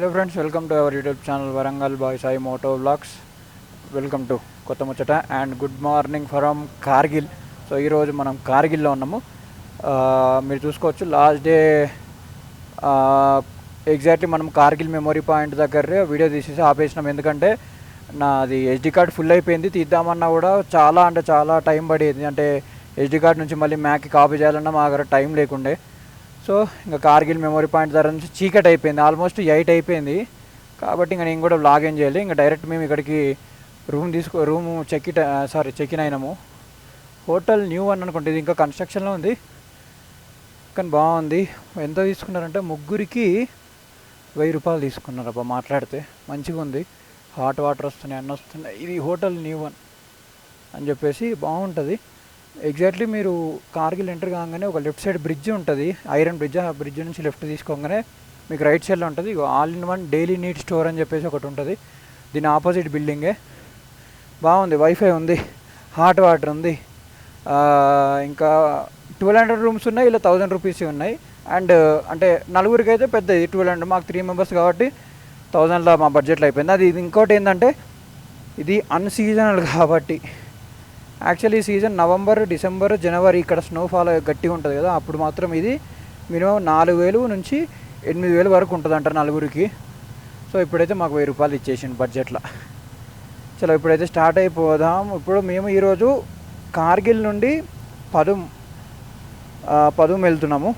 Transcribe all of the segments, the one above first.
Hello friends welcome to our YouTube channel Warangal boy Sai moto vlogs welcome to కొత్త ముచ్చట and good morning from Kargil so ఈరోజు మనం కార్గిల్లో ఉన్నాము. మీరు చూసుకోవచ్చు లాస్ట్ డే ఎగ్జాక్ట్లీ మనం కార్గిల్ మెమొరీ పాయింట్ దగ్గర వీడియో తీసేసి ఆపేసినాం. ఎందుకంటే నాది ఎస్డి కార్డ్ ఫుల్ అయిపోయింది. తీద్దామన్నా కూడా చాలా అంటే చాలా టైం పడేది. అంటే ఎస్డి కార్డ్ నుంచి మళ్ళీ మ్యాక్కి కాపీ చేయాలన్నా మా దగ్గర టైం లేకుండే. సో ఇంకా కార్గిల్ మెమరీ పాయింట్ దగ్గర నుంచి చీకటి అయిపోయింది. ఆల్మోస్ట్ ఎయిట్ అయిపోయింది. కాబట్టి ఇంకా నేను కూడా బ్లాగ్ ఏం చేయాలి ఇంకా డైరెక్ట్ మేము ఇక్కడికి రూమ్ తీసుకో room check sorry check in అయినాము. Hotel new అని అనుకుంటే. ఇది ఇంకా కన్స్ట్రక్షన్లో ఉంది. కానీ బాగుంది. ఎంత తీసుకున్నారంటే ముగ్గురికి వెయ్యి రూపాయలు తీసుకున్నారు అబ్బా మాట్లాడితే. మంచిగా ఉంది. హాట్ వాటర్ వస్తున్నాయి అన్నీ వస్తున్నాయి. ఇది హోటల్ న్యూ వన్ అని చెప్పేసి బాగుంటుంది. ఎగ్జాక్ట్లీ మీరు కార్గిల్ ఎంటర్ కాగానే ఒక లెఫ్ట్ సైడ్ బ్రిడ్జ్ ఉంటుంది. ఐరన్ బ్రిడ్జ్ ఆ బ్రిడ్జ్ నుంచి లెఫ్ట్ తీసుకోగానే మీకు రైట్ సైడ్లో ఉంటుంది. All in one daily need store అని చెప్పేసి ఒకటి ఉంటుంది. దీని ఆపోజిట్ బిల్డింగే బాగుంది. వైఫై ఉంది. హాట్ వాటర్ ఉంది. ఇంకా ట్వెల్వ్ హండ్రెడ్ రూమ్స్ ఉన్నాయి. ఇలా థౌజండ్ రూపీస్ ఉన్నాయి. అండ్ అంటే నలుగురికి అయితే పెద్దది. ట్వెల్వ్ హండ్రెడ్ మాకు త్రీ మెంబర్స్ కాబట్టి థౌజండ్లో మా బడ్జెట్లో అయిపోయింది. అది ఇది ఇంకోటి ఏంటంటే ఇది అన్సీజనల్ కాబట్టి యాక్చువల్లీ ఈ సీజన్ నవంబర్ డిసెంబర్ జనవరి ఇక్కడ స్నోఫాల్ గట్టిగా ఉంటుంది కదా. అప్పుడు మాత్రం ఇది మినిమం నాలుగు వేలు నుంచి ఎనిమిది వేలు వరకు ఉంటుంది అంటారు నలుగురికి. సో ఇప్పుడైతే మాకు వెయ్యి రూపాయలు ఇచ్చేసింది బడ్జెట్లో చలో ఇప్పుడైతే స్టార్ట్ అయిపోదాం. ఇప్పుడు మేము ఈరోజు కార్గిల్ నుండి పదుం పదుం వెళ్తున్నాము.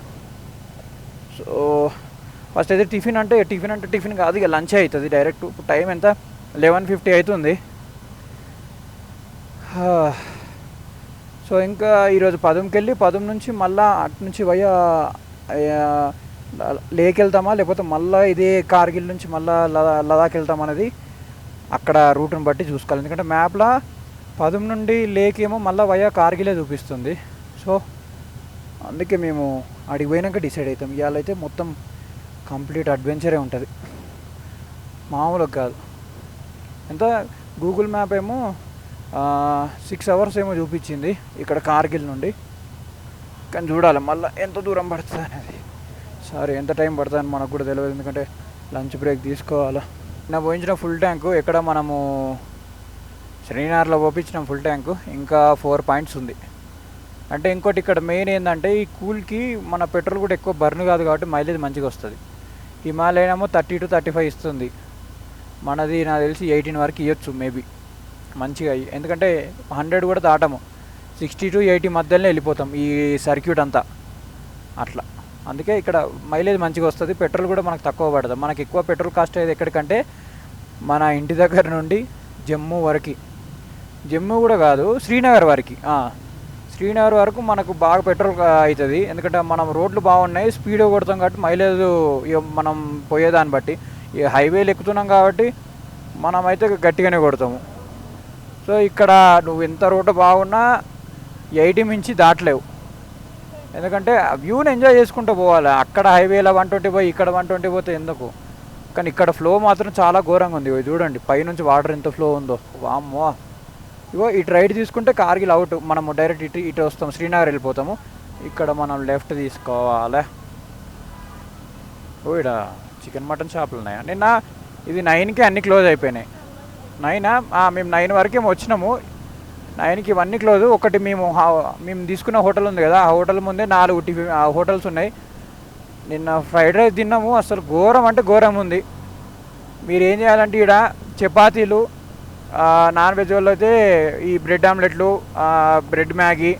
సో ఫస్ట్ అయితే టిఫిన్ అంటే టిఫిన్ అంటే టిఫిన్ కాదు ఇక లంచ్ అవుతుంది డైరెక్ట్ టైం ఎంత? లెవెన్ ఫిఫ్టీ అవుతుంది. సో ఇంకా ఈరోజు పదంకి వెళ్ళి పదం నుంచి మళ్ళా అటు నుంచి వయ లేక్ వెళ్తామా లేకపోతే మళ్ళీ ఇదే కార్గిల్ నుంచి మళ్ళీ లదా లదాఖ్ వెళ్తాం అనేది అక్కడ రూట్ని బట్టి చూసుకోవాలి. ఎందుకంటే మ్యాప్లో పదం నుండి లేక్ ఏమో మళ్ళీ వయా కార్గిలే చూపిస్తుంది. సో అందుకే మేము అడిగి పోయినాక డిసైడ్ అవుతాం. ఇవాళ అయితే మొత్తం కంప్లీట్ అడ్వెంచరే ఉంటుంది. మామూలుగా కాదు. ఎంత? గూగుల్ మ్యాప్ ఏమో సిక్స్ అవర్స్ ఏమో చూపించింది ఇక్కడ కార్గిల్ నుండి. కానీ చూడాలి మళ్ళీ ఎంత దూరం పడుతుంది అనేది. సారీ ఎంత టైం పడుతుందని మనకు కూడా తెలియదు ఎందుకంటే లంచ్ బ్రేక్ తీసుకోవాలా. నా పోయించిన ఫుల్ ట్యాంకు ఎక్కడ మనము శ్రీనగర్లో పోపించిన ఫుల్ ట్యాంకు ఇంకా ఫోర్ పాయింట్స్ ఉంది. అంటే ఇంకోటి ఇక్కడ మెయిన్ ఏంటంటే ఈ కూల్కి మన పెట్రోల్ కూడా ఎక్కువ బర్న్ కాదు కాబట్టి మైలేజ్ మంచిగా వస్తుంది. హిమాలయన్ ఏమో థర్టీ టు థర్టీ ఫైవ్ ఇస్తుంది. మనది నాకు తెలిసి ఎయిటీన్ వరకు ఇవ్వచ్చు మేబీ మంచిగా ఎందుకంటే హండ్రెడ్ కూడా దాటము. సిక్స్టీ టు ఎయిటీ మధ్యలోనే వెళ్ళిపోతాం ఈ సర్క్యూట్ అంతా. అట్లా. అందుకే ఇక్కడ మైలేజ్ మంచిగా వస్తుంది. పెట్రోల్ కూడా మనకు తక్కువ పడదు. మనకు ఎక్కువ పెట్రోల్ కాస్ట్ అయ్యేది ఎక్కడికంటే మన ఇంటి దగ్గర నుండి జమ్మూ వరకు. జమ్మూ కూడా కాదు శ్రీనగర్ వరకు. శ్రీనగర్ వరకు మనకు బాగా పెట్రోల్ అవుతుంది ఎందుకంటే మనం రోడ్లు బాగున్నాయి స్పీడ్ కొడతాం కాబట్టి మైలేజ్ మనం పోయేదాన్ని బట్టి. హైవేలు ఎక్కుతున్నాం కాబట్టి మనమైతే గట్టిగానే కొడతాము. సో ఇక్కడ నువ్వు ఎంత రోడ్డు బాగున్నా ఎయిటీ మించి దాటలేవు. ఎందుకంటే వ్యూని ఎంజాయ్ చేసుకుంటూ పోవాలి. అక్కడ హైవేలో వన్ ట్వంటీ పోయి ఇక్కడ వన్ ట్వంటీ పోతే ఎందుకు? కానీ ఇక్కడ ఫ్లో మాత్రం చాలా ఘోరంగా ఉంది. చూడండి పైనుంచి వాటర్ ఎంత ఫ్లో ఉందో. వామ్మో. ఇగో ఇటు రైట్ తీసుకుంటే కార్గిల్ అవుట్. మనము డైరెక్ట్ ఇటు ఇటు వస్తాం. శ్రీనగర్ వెళ్ళిపోతాము. ఇక్కడ మనం లెఫ్ట్ తీసుకోవాలి. ఓ ఇక్కడ చికెన్ మటన్ షాపులు ఉన్నాయా? నిన్న ఇది నైన్కి అన్ని క్లోజ్ అయిపోయినాయి. నైనా? మేము నైన్ వరకే వచ్చినాము. నైన్కి ఇవన్నీ క్లోజ్. ఒకటి మేము మేము తీసుకున్న హోటల్ ఉంది కదా ఆ హోటల్ ముందే నాలుగు టిఫిన్ ఆ హోటల్స్ ఉన్నాయి. నిన్న ఫ్రైడ్ రైస్ తిన్నాము. అసలు ఘోరం అంటే ఘోరం ఉంది. మీరు ఏం చేయాలంటే ఇక్కడ చపాతీలు నాన్ వెజ్ వాళ్ళు అయితే ఈ బ్రెడ్ ఆమ్లెట్లు బ్రెడ్ మ్యాగీ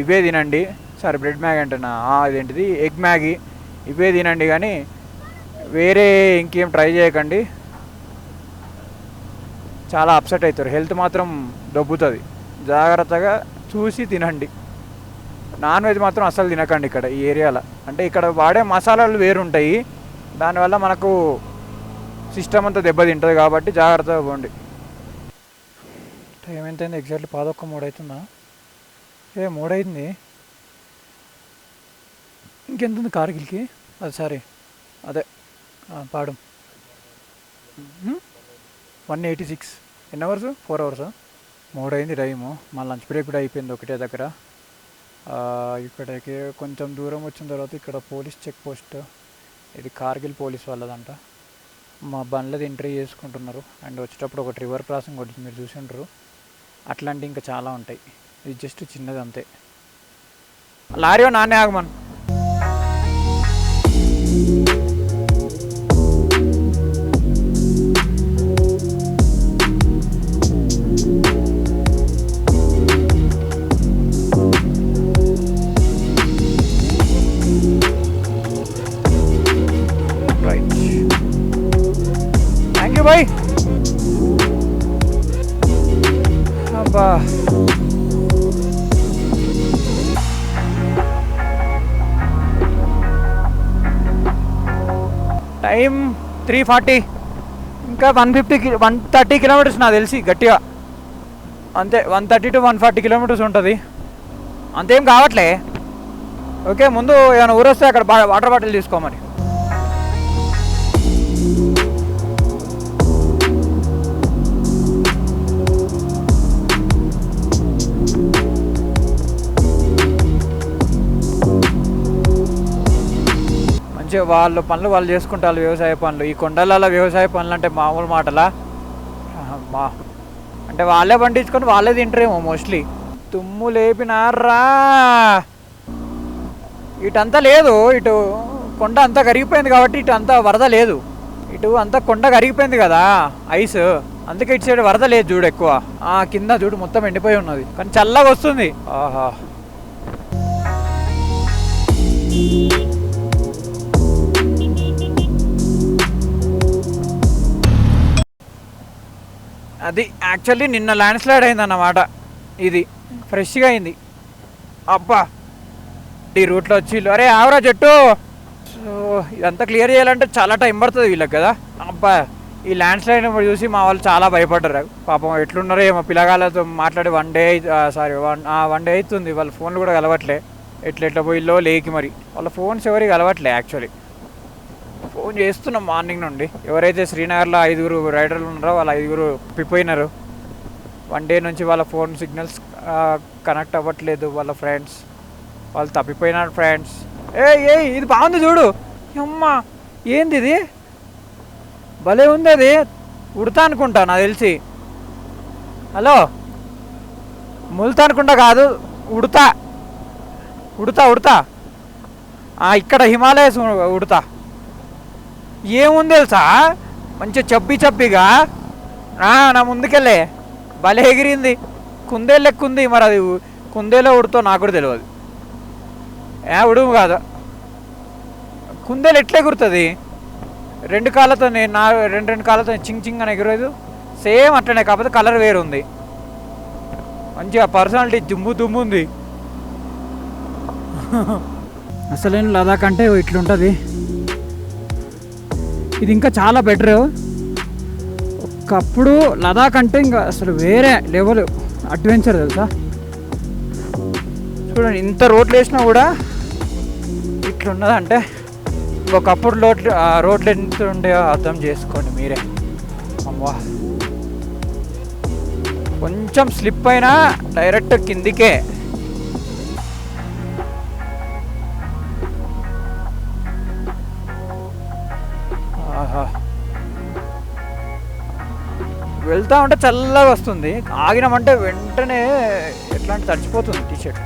ఇవే తినండి. సారీ బ్రెడ్ మ్యాగీ అంటున్నా. ఆ, ఇదేంటిది? ఎగ్ మ్యాగీ ఇవే తినండి కానీ వేరే ఇంకేం ట్రై చేయకండి. చాలా అప్సెట్ అవుతారు. హెల్త్ మాత్రం దొబ్బుతుంది. జాగ్రత్తగా చూసి తినండి. నాన్ వెజ్ మాత్రం అస్సలు తినకండి ఇక్కడ ఈ ఏరియాలో. అంటే ఇక్కడ వాడే మసాలాలు వేరుంటాయి. దానివల్ల మనకు సిస్టమ్ అంతా దెబ్బతింటుంది కాబట్టి జాగ్రత్తగా పోండి. టైం ఎంత అయింది ఎగ్జాక్ట్లీ పదొక్క మూడు అవుతుందా ఏ మూడైంది. ఇంకెంత ఉంది కార్గిల్కి అది సారీ. అదే. పాడు. One eighty six. ఎన్ని అవర్స్? Four hours. మూడైంది టైము. మా లంచ్ బ్రేక్ కూడా అయిపోయింది ఒకటే దగ్గర. ఇక్కడికి కొంచెం దూరం వచ్చిన తర్వాత ఇక్కడ పోలీస్ చెక్ పోస్ట్. ఇది కార్గిల్ పోలీస్ వాళ్ళదంట. మా బండ్లది ఎంట్రీ చేసుకుంటున్నారు. అండ్ వచ్చేటప్పుడు ఒకటి రివర్ క్రాసింగ్ ఒకటి మీరు చూసి ఉంటారు అట్లాంటివి ఇంకా చాలా ఉంటాయి. ఇది జస్ట్ చిన్నది అంతే. లారీ నాన్నే ఆగమను. థ్యాంక్ యూ అబ్బా. Time three forty. ఇంకా one fifty one thirty kilometres నాకు తెలిసి గట్టిగా. అంతే one thirty to one forty kilometres ఉంటుంది. అంతేం కావట్లే. ఓకే ముందు ఏమైనా ఊరొస్తే అక్కడ బా- వాటర్ బాటిల్ తీసుకోమని మంచిగా వాళ్ళ పనులు వాళ్ళు చేసుకుంటారు వ్యవసాయ పనులు. ఈ కొండలలో వ్యవసాయ పనులు అంటే మామూలు మాటలా? మా అంటే వాళ్ళే పండించుకొని వాళ్ళే తింటారేమో మోస్ట్లీ తుమ్ము లేపినారా ఇటంతా లేదు. ఇటు కొండ అంతా కరిగిపోయింది కాబట్టి ఇటు అంతా వరద లేదు. ఇటు అంతా కొండ కరిగిపోయింది కదా ఐస్ అందుకే ఇటు సైడ్ వరద లేదు చూడు ఎక్కువ. ఆ కింద చూడు మొత్తం ఎండిపోయి ఉన్నది. కానీ చల్లగా వస్తుంది. ఆహా. అది యాక్చువల్లీ నిన్న ల్యాండ్ స్లైడ్ అయింది అన్నమాట ఇది ఫ్రెష్గా అయింది. అబ్బా! ఈ రూట్లో వచ్చి అరే ఆవరా చెట్టు సో ఇదంతా క్లియర్ చేయాలంటే చాలా టైం పడుతుంది వీళ్ళకి కదా. అబ్బా! ఈ ల్యాండ్ స్లైడ్ చూసి మా వాళ్ళు చాలా భయపడ్డారు. పాపం ఎట్లున్నారో ఏమో పిల్లగాళ్ళతో మాట్లాడి one day sorry one one day అవుతుంది. వాళ్ళ ఫోన్లు కూడా కలవట్లే. ఎట్లా ఎట్లా పోయిల్లో లేకి మరి. వాళ్ళ ఫోన్స్ ఎవరికి కలవట్లే యాక్చువల్లీ ఫోన్ చేస్తున్నాం మార్నింగ్ నుండి. ఎవరైతే శ్రీనగర్లో ఐదుగురు రైడర్లు ఉన్నారో వాళ్ళ ఐదుగురు పిపోయినారు వన్ డే నుంచి వాళ్ళ ఫోన్ సిగ్నల్స్ కనెక్ట్ అవ్వట్లేదు వాళ్ళ ఫ్రెండ్స్. వాళ్ళు తప్పిపోయినారు ఫ్రెండ్స్. ఏ ఏ ఇది బాగుంది చూడు. అమ్మ ఏంది ఇది? భలే ఉంది అది. ఉడతా అనుకుంటా నాకు తెలిసి. హలో? ముల్తా అనుకుంటా కాదు. ఉడతా. ఉడతా ఉడతా. ఇక్కడ హిమాలయస్ ఉడతా. ఏముంది తెలుసా? మంచిగా చబ్బి చబ్బిగా నా ముందుకెళ్ళే. భలే ఎగిరింది. కుందేలు లెక్క మరి అది కుందేలో ఉడుతో నాకు కూడా తెలియదు ఏ ఉడుము కాదు. కుందేలు ఎట్లా ఎగురుతుంది? రెండు కాళ్ళతో నా రెండు రెండు కాళ్ళతో చింగ్ చింగ్ అని ఎగురదు. సేమ్ అట్లనే కాకపోతే కలర్ వేరు ఉంది మంచిగా పర్సనాలిటీ దుమ్ము దుమ్ము ఉంది అసలేం లదాఖ్ అంటే ఇట్లుంటుంది. ఇది ఇంకా చాలా బెటర్ ఒకప్పుడు లదాఖ్ అంటే ఇంకా అసలు వేరే లెవెల్ అడ్వెంచర్ తెలుసా? చూడండి ఇంత రోడ్లు వేసినా కూడా ఇట్లున్నదంటే ఒకప్పుడు రోడ్లు ఆ రోడ్లు ఎంత ఉండేవో అర్థం చేసుకోండి మీరే. అమ్మా. కొంచెం స్లిప్ అయినా డైరెక్ట్ కిందికే. వెళ్తా ఉంటే చల్లగా వస్తుంది. ఆగినామంటే వెంటనే ఎట్లా అంటే తడిచిపోతుంది టీషర్ట్.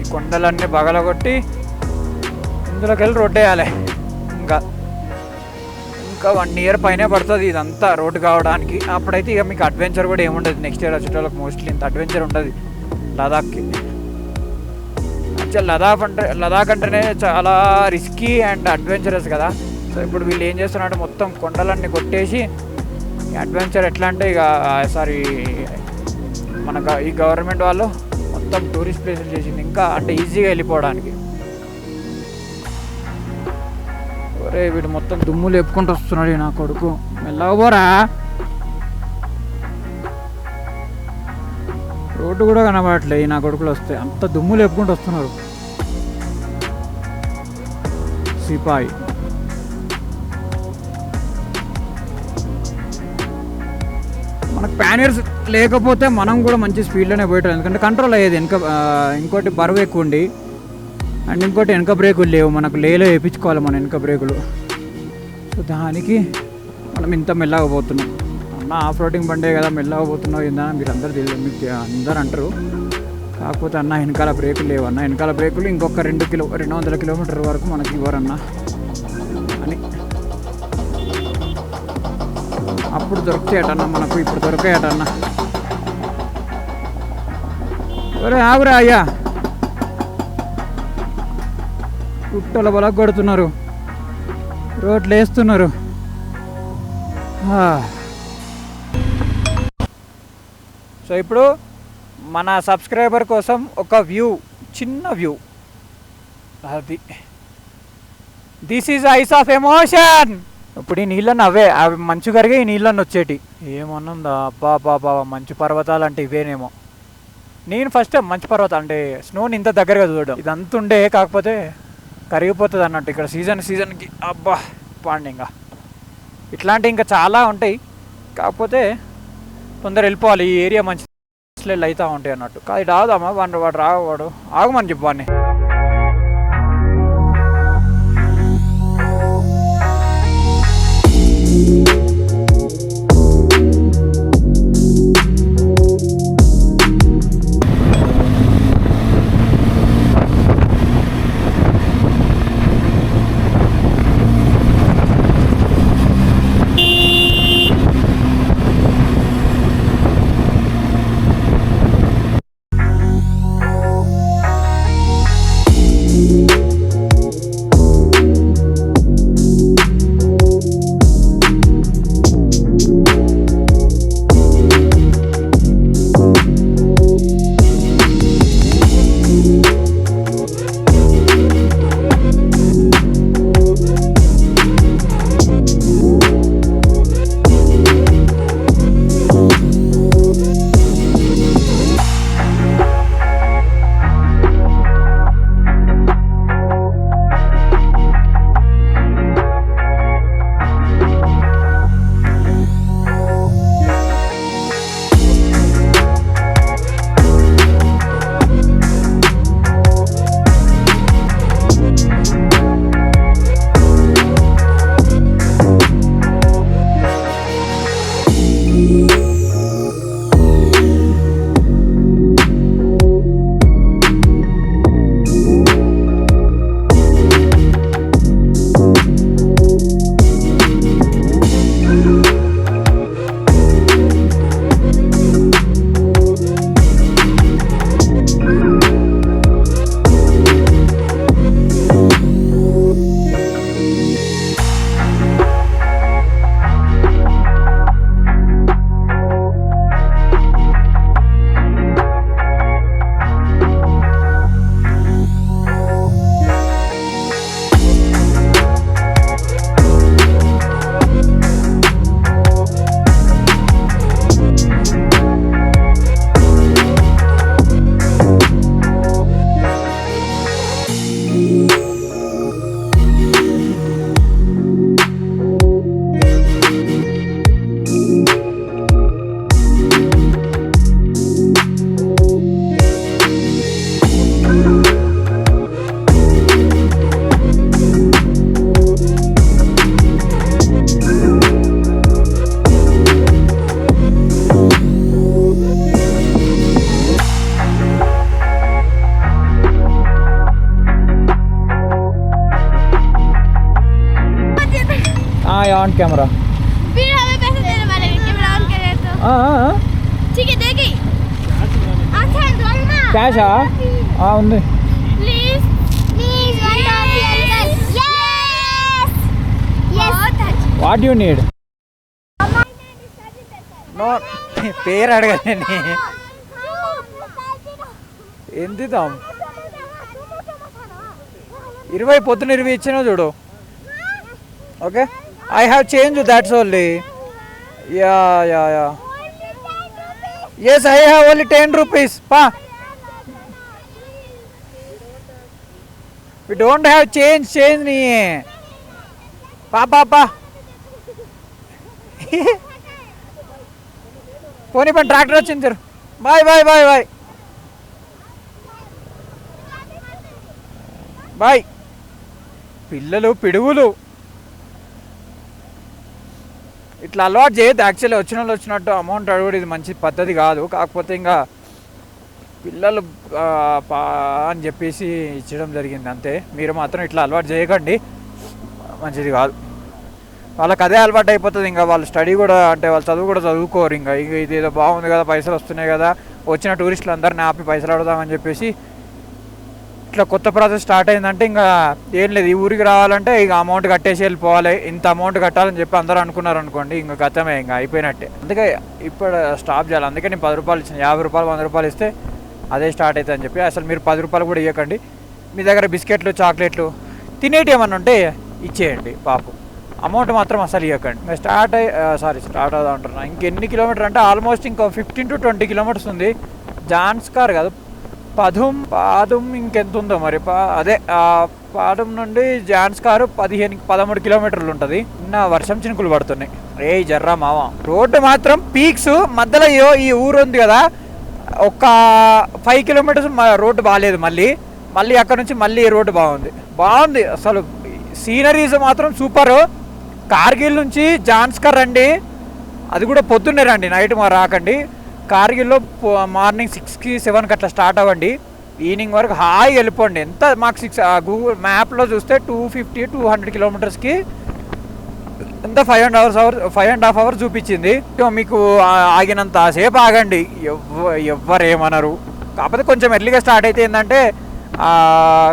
ఈ కొండలన్నీ బగలగొట్టి ఇందులోకి వెళ్ళి రోడ్ వేయాలి ఇంకా ఇంకా వన్ ఇయర్ పైనే పడుతుంది ఇదంతా రోడ్డు కావడానికి. అప్పుడైతే ఇక మీకు అడ్వెంచర్ కూడా ఏముండదు. నెక్స్ట్ ఇయర్ వచ్చేటోళ్ళకి మోస్ట్లీ ఇంత అడ్వెంచర్ ఉంటుంది లదాఖ్కి లదాఖ్ అంటే లదాఖ్ అంటేనే చాలా రిస్కీ అండ్ అడ్వెంచరస్ కదా. సో ఇప్పుడు వీళ్ళు ఏం చేస్తున్నారంటే మొత్తం కొండలన్నీ కొట్టేసి అడ్వెంచర్ ఎట్లా అంటే ఇక సారీ మన గ- ఈ గవర్నమెంట్ వాళ్ళు మొత్తం టూరిస్ట్ ప్లేసులు చేసింది. ఇంకా అంటే ఈజీగా వెళ్ళిపోవడానికి. ఒరే వీడు మొత్తం దుమ్ము లేపుకుంటూ వస్తున్నాడు ఈ నా కొడుకు. మెల్లగా రోడ్డు కూడా కనబడట్లేదు నా కొడుకులు వస్తే. అంత దుమ్ము లేపుకుంటూ వస్తున్నారు. సిపాయి. మనకు ప్యానర్స్ లేకపోతే మనం కూడా మంచి స్పీడ్లోనే పోయేటం ఎందుకంటే కంట్రోల్ అయ్యేది. వెనక ఇంకోటి బరువు ఎక్కువ ఉండి అండ్ ఇంకోటి వెనక బ్రేకులు లేవు. మనకు లేలో వేయించుకోవాలి మన వెనక బ్రేకులు. సో దానికి మనం ఇంత మెల్లగా పోతున్నాం. అన్న ఆఫ్ రోడింగ్ బండే కదా మెల్లగా పోతున్నావు ఏందా మీరు అందరు తెలియదు మీకు అందరు అంటారు. కాకపోతే అన్న వెనకాల బ్రేకులు లేవు అన్న. వెనకాల బ్రేకులు ఇంకొక రెండు కిలో రెండు వందల కిలోమీటర్ వరకు మనకి ఇవ్వరన్న. అని. అప్పుడు దొరుకుతాయటన్న మనకు ఇప్పుడు దొరికాయటన్న. ఒరే ఆగురా అయ్యా. కుట్టల బల కొడుతున్నారు రోడ్లు వేస్తున్నారు సో ఇప్పుడు మన సబ్స్క్రైబర్ కోసం ఒక వ్యూ చిన్న వ్యూ. అది. This is ice of emotion ఇప్పుడు ఈ నీళ్ళని అవే అవి మంచు కరిగే ఈ నీళ్ళని వచ్చేటి. ఏమన్నుందా? అబ్బా బాబా మంచు పర్వతాలు అంటే ఇవేనేమో. నేను ఫస్ట్ మంచు పర్వతం అంటే స్నోని ఇంత దగ్గరగా చూడడం. ఇదంతా ఉండే కాకపోతే కరిగిపోతుంది అన్నట్టు. ఇక్కడ సీజన్ సీజన్కి అబ్బా పాండి ఇంకా ఇట్లాంటివి ఇంకా చాలా ఉంటాయి. కాకపోతే తొందర వెళ్ళిపోవాలి ఈ ఏరియా మంచి స్లెల్ ఉంటాయి అన్నట్టు. కాదు ఇటు వాడు వాడు రావాడు. ఆగమని చెప్పు వాడిని. ఆన్ కెమెరా फिर हमें पैसे देने वाले हैं कैमरा ऑन करे तो ठीक है देगी अच्छा दो ना క్యాషా ఉంది please please one toffee uncle yes बहुत अच्छा వాట్ యూ నీడ్ నో పేరు అడగలేని ఎంత ఇద్దాం ఇరవై పొద్దున ఇరవై ఇచ్చినా చూడు okay I have change that's only yeah yeah yeah yes I have only ten rupees పా we don't have change change నీ పా పా పా పోనీ పని ట్రాక్టర్ వచ్చింది sir bye bye bye bye. Bye. పిల్లలు పిడుగులు. ఇట్లా అలవాటు చేయదు యాక్చువల్లీ వచ్చిన వాళ్ళు వచ్చినట్టు అమౌంట్ అడగడం. ఇది మంచి పద్ధతి కాదు. కాకపోతే ఇంకా పిల్లలు పా అని చెప్పేసి ఇచ్చడం జరిగింది అంతే. మీరు మాత్రం ఇట్లా అలవాటు చేయకండి. మంచిది కాదు. వాళ్ళకి అదే అలవాటు అయిపోతుంది. ఇంకా వాళ్ళు స్టడీ కూడా అంటే వాళ్ళు చదువు కూడా చదువుకోరు. ఇంకా ఇక ఇది ఏదో బాగుంది కదా పైసలు వస్తున్నాయి కదా. వచ్చిన టూరిస్టులు అందరిని ఆపి పైసలు అడుగుదామని చెప్పేసి ఇట్లా కొత్త ప్రాసెస్ స్టార్ట్ అయిందంటే ఇంకా ఏం లేదు. ఈ ఊరికి రావాలంటే ఇక అమౌంట్ కట్టేసి వెళ్ళిపోవాలి. ఇంత అమౌంట్ కట్టాలని చెప్పి అందరూ అనుకున్నారు అనుకోండి ఇంకా గతమే ఇంకా అయిపోయినట్టే. అందుకే ఇప్పుడు స్టాప్ చేయాలి. అందుకే నేను పది రూపాయలు ఇచ్చిన. యాభై రూపాయలు వంద రూపాయలు ఇస్తే అదే స్టార్ట్ అవుతుంది అని చెప్పి. అసలు మీరు పది రూపాయలు కూడా ఇవ్వకండి మీ దగ్గర బిస్కెట్లు చాక్లెట్లు తినేటి ఏమన్నా ఉంటే ఇచ్చేయండి పాపం. అమౌంట్ మాత్రం అసలు ఇవ్వకండి మేము స్టార్ట్ అయ్యి సారీ స్టార్ట్ అవుదా అంటున్నా. ఇంకెన్ని కిలోమీటర్ అంటే ఆల్మోస్ట్ ఇంకో ఫిఫ్టీన్ టు ట్వంటీ కిలోమీటర్స్ ఉంది. జాన్స్ కార్ కాదు పదుం పాదుం ఇంకెంతుందో మరి? పా అదే ఆ పాదం నుండి జాన్స్కారు పదిహేను పదమూడు కిలోమీటర్లు ఉంటుంది. నిన్న వర్షం చినుకులు పడుతున్నాయి. రే జర్రా మామ రోడ్డు మాత్రం పీక్స్ మధ్యలో ఈ ఊరు ఉంది కదా ఒక ఫైవ్ కిలోమీటర్స్ రోడ్డు బాగాలేదు మళ్ళీ. మళ్ళీ అక్కడ నుంచి మళ్ళీ ఈ రోడ్డు బాగుంది. బాగుంది. అసలు సీనరీస్ మాత్రం సూపర్. కార్గిల్ నుంచి జాన్స్కర్ రండి. అది కూడా పొద్దున్నే రండి. నైట్ మా రాకండి. కార్గిల్లో పో- మార్నింగ్ సిక్స్కి సెవెన్కి అట్లా స్టార్ట్ అవ్వండి. ఈవినింగ్ వరకు హాయి వెళ్ళిపోండి. ఎంత మాకు సిక్స్ గూగుల్ మ్యాప్లో చూస్తే టూ ఫిఫ్టీ టూ హండ్రెడ్ కిలోమీటర్స్కి ఎంత five and hours hour five and half hours చూపించింది. సో మీకు ఆగినంత సేపు ఆగండి. ఎవ్వ ఎవ్వరు ఏమనరు కాకపోతే కొంచెం ఎర్లీగా స్టార్ట్ అయితే ఏంటంటే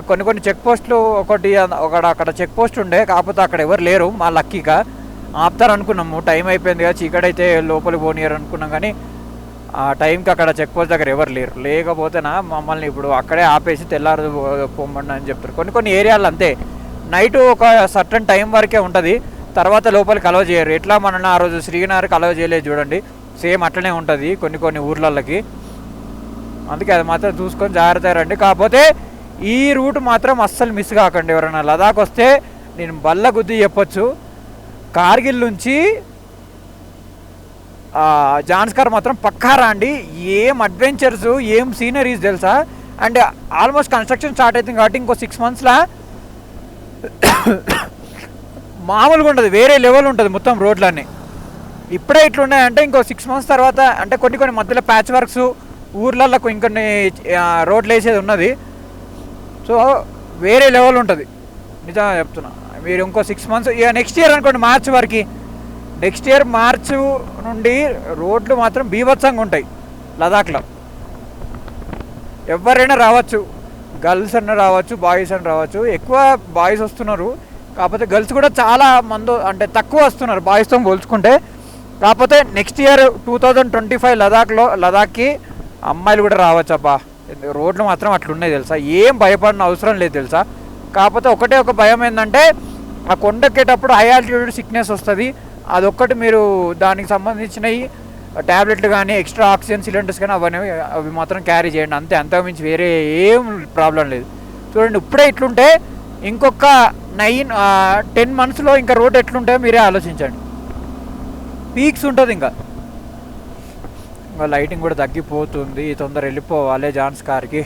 కొన్ని కొన్ని చెక్ పోస్టులు ఒకటి ఒకటి అక్కడ చెక్ పోస్ట్ ఉండే. కాకపోతే అక్కడ ఎవరు లేరు. మా లక్కీగా ఆపుతారు అనుకున్నాము టైం అయిపోయింది కదా చీకటి అయితే లోపలికి పోనీయరు అనుకున్నాం కానీ ఆ టైంకి అక్కడ చెక్ పోస్ట్ దగ్గర ఎవరు లేరు. లేకపోతేనా మమ్మల్ని ఇప్పుడు అక్కడే ఆపేసి తెల్లారు పొమ్మండి అని చెప్తారు. కొన్ని కొన్ని ఏరియాలు అంతే. నైట్ ఒక సర్టన్ టైం వరకే ఉంటుంది. తర్వాత లోపలికి అలవ చేయరు. ఎట్లా మన ఆ రోజు శ్రీనగర్కి అలవ చేయలేదు చూడండి. సేమ్ అట్లనే ఉంటుంది కొన్ని కొన్ని ఊర్లకి అందుకే అది మాత్రం చూసుకొని జాగ్రత్త రండి. కాకపోతే ఈ రూట్ మాత్రం అస్సలు మిస్ కాకండి ఎవరైనా. లదాఖ్ వస్తే నేను బల్ల గుద్ది చెప్పొచ్చు. కార్గిల్ నుంచి జాన్స్కార్ మాత్రం పక్కా రాండి. ఏం అడ్వెంచర్స్ ఏం సీనరీస్ తెలుసా? అండ్ ఆల్మోస్ట్ కన్స్ట్రక్షన్ స్టార్ట్ అవుతుంది కాబట్టి ఇంకో సిక్స్ మంత్స్లో మామూలుగా ఉండదు వేరే లెవెల్ ఉంటుంది మొత్తం రోడ్లన్నీ. ఇప్పుడే ఇట్లున్నాయంటే ఇంకో సిక్స్ మంత్స్ తర్వాత అంటే కొన్ని కొన్ని మధ్యలో ప్యాచ్ వర్క్స్ ఊర్లలో ఇంకొన్ని రోడ్లు వేసేది ఉన్నది. సో వేరే లెవెల్ ఉంటుంది. నిజంగా చెప్తున్నా. మీరు ఇంకో సిక్స్ మంత్స్ ఇక నెక్స్ట్ ఇయర్ అనుకోండి మార్చ్ వరకు నెక్స్ట్ ఇయర్ మార్చు నుండి రోడ్లు మాత్రం బీభత్సంగా ఉంటాయి. లదాఖ్లో. ఎవరైనా రావచ్చు. గర్ల్స్ అన్న రావచ్చు బాయ్స్ అని రావచ్చు. ఎక్కువ బాయ్స్ వస్తున్నారు. కాకపోతే గర్ల్స్ కూడా చాలా మంది అంటే తక్కువ వస్తున్నారు బాయ్స్తో పోల్చుకుంటే. కాకపోతే next year two thousand twenty five లదాఖ్లో లదాఖ్కి అమ్మాయిలు కూడా రావచ్చు అబ్బా రోడ్లు మాత్రం అట్లున్నాయి తెలుసా? ఏం భయపడిన అవసరం లేదు తెలుసా? కాకపోతే ఒకటే ఒక భయం ఏంటంటే ఆ కొండెక్కేటప్పుడు హై ఆల్టిట్యూడ్ సిక్నెస్ వస్తుంది. అదొక్కటి మీరు దానికి సంబంధించినవి ట్యాబ్లెట్లు కానీ ఎక్స్ట్రా ఆక్సిజన్ సిలిండర్స్ కానీ అవన్నీ అవి మాత్రం క్యారీ చేయండి. అంతే అంతకుమించి వేరే ఏం ప్రాబ్లం లేదు. చూడండి ఇప్పుడే ఇట్లుంటే ఇంకొక నైన్ టెన్ మంత్స్లో ఇంకా రోడ్ ఎట్లుంటే మీరే ఆలోచించండి. పీక్స్ ఉంటుంది ఇంకా. ఇంకా లైటింగ్ కూడా తగ్గిపోతుంది తొందర వెళ్ళిపోవాలి జాన్స్ కార్కి.